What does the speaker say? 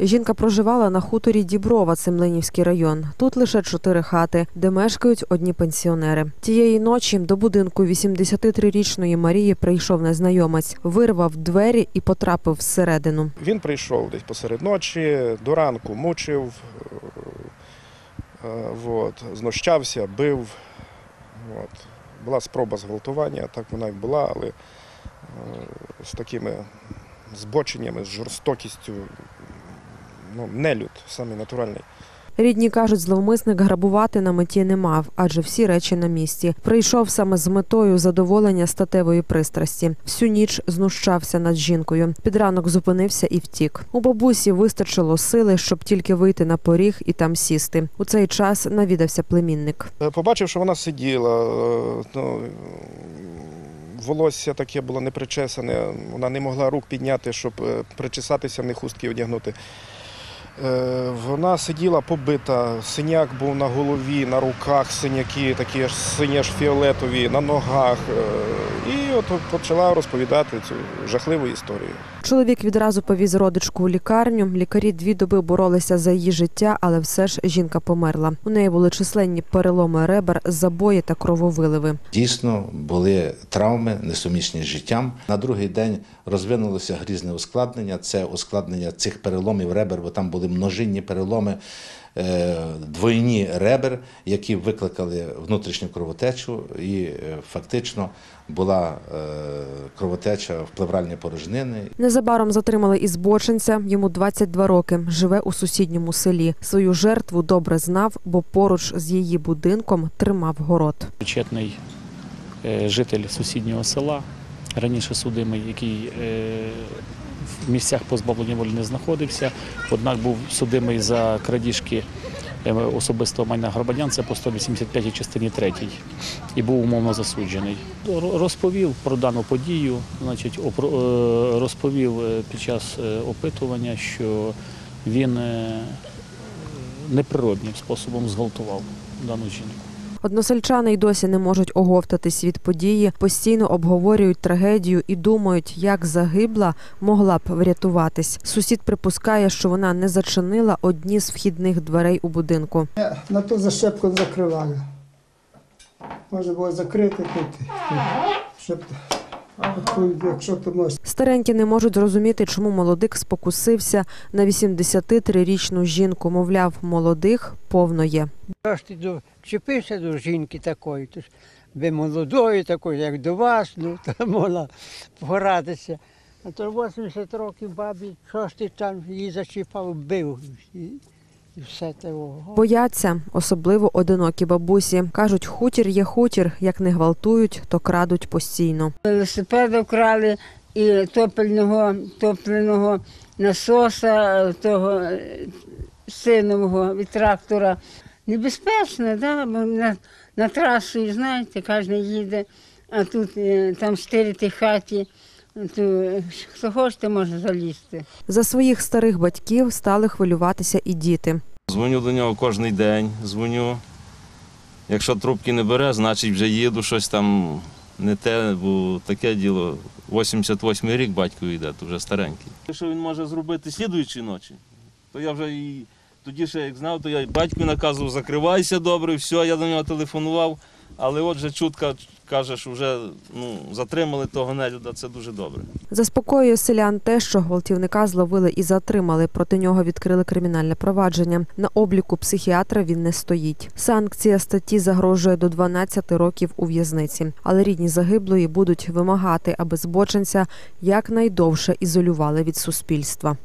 Жінка проживала на хуторі Діброва, Цемленівський район. Тут лише чотири хати, де мешкають одні пенсіонери. Тієї ночі до будинку 83-річної Марії прийшов незнайомець, вирвав двері і потрапив всередину. Він прийшов десь посеред ночі, до ранку мучив, е, е, знущався, бив. От. Була спроба зґвалтування, так вона і була, але е, з такими збоченнями, з жорстокістю, ну, нелюд, самий натуральний. Рідні кажуть, зловмисник грабувати на меті не мав, адже всі речі на місці. Прийшов саме з метою задоволення статевої пристрасті. Всю ніч знущався над жінкою. Під ранок зупинився і втік. У бабусі вистачило сили, щоб тільки вийти на поріг і там сісти. У цей час навідався племінник. Е, Побачив, що вона сиділа, е, ну, волосся таке було непричесане, вона не могла рук підняти, щоб е, причесатися, них хустки одягнути. Е, Вона сиділа побита, синяк був на голові, на руках синяки, такі аж сині аж фіолетові, на ногах. Е, І от почала розповідати цю жахливу історію. Чоловік відразу повіз родичку у лікарню. Лікарі дві доби боролися за її життя, але все ж жінка померла. У неї були численні переломи ребер, забої та крововиливи. Дійсно були травми, несумісні з життям. На другий день розвинулося грізне ускладнення. Це ускладнення цих переломів ребер, бо там були множинні переломи, е, двойні ребер, які викликали внутрішню кровотечу, і е, фактично була е, кровотеча в плевральні порожнини. Незабаром затримали і збочинця. Йому 22 роки. Живе у сусідньому селі. Свою жертву добре знав, бо поруч з її будинком тримав город. Причетний житель сусіднього села, раніше судимий, який в місцях позбавлення волі не знаходився, однак був судимий за крадіжки е, особистого майна громадян, це по 185 частині 3, і був умовно засуджений. Розповів про дану подію, значить, е, розповів е, під час е, опитування, що він неприродним способом зґвалтував дану жінку. Односельчани й досі не можуть оговтатись від події, постійно обговорюють трагедію і думають, як загибла могла б врятуватись. Сусід припускає, що вона не зачинила одні з вхідних дверей у будинку. Я на ту защепку закриваю. Може було закрити тут, щоб якщо. Старенькі не можуть зрозуміти, чому молодик спокусився на 83-річну жінку. Мовляв, молодих повно є. Що ж ти до, вчепився до жінки такої, то ж ви молодої такої, як до вас, ну, то могла погратися. А то 80 років бабі, що ж ти там її зачіпав, бив і, все того. Бояться, особливо одинокі бабусі. Кажуть, хутір є хутір, як не гвалтують, то крадуть постійно. велосипеда вкрали і топельного, топленого насоса, того е, синового від трактора. Небезпечно, да? бо на, на трасу, знаєте, кожен їде, а тут е, там стирити хаті, е, хто хоче, може залізти. За своїх старих батьків стали хвилюватися і діти. Дзвоню до нього кожен день, дзвоню. Якщо трубки не бере, значить вже їду щось там не те, бо таке діло. 88 рік батько йде, то вже старенький. Що він може зробити слідуючої ночі, то я вже і тоді ще як знав, то я батьку наказував, закривайся добре, все, я до нього телефонував. Але отже, чутка каже, що вже ну, затримали того нелюда, це дуже добре. Заспокоює селян те, що гвалтівника зловили і затримали. Проти нього відкрили кримінальне провадження. На обліку психіатра він не стоїть. Санкція статті загрожує до 12 років у в'язниці. Але рідні загиблої будуть вимагати, аби збочинця якнайдовше ізолювали від суспільства.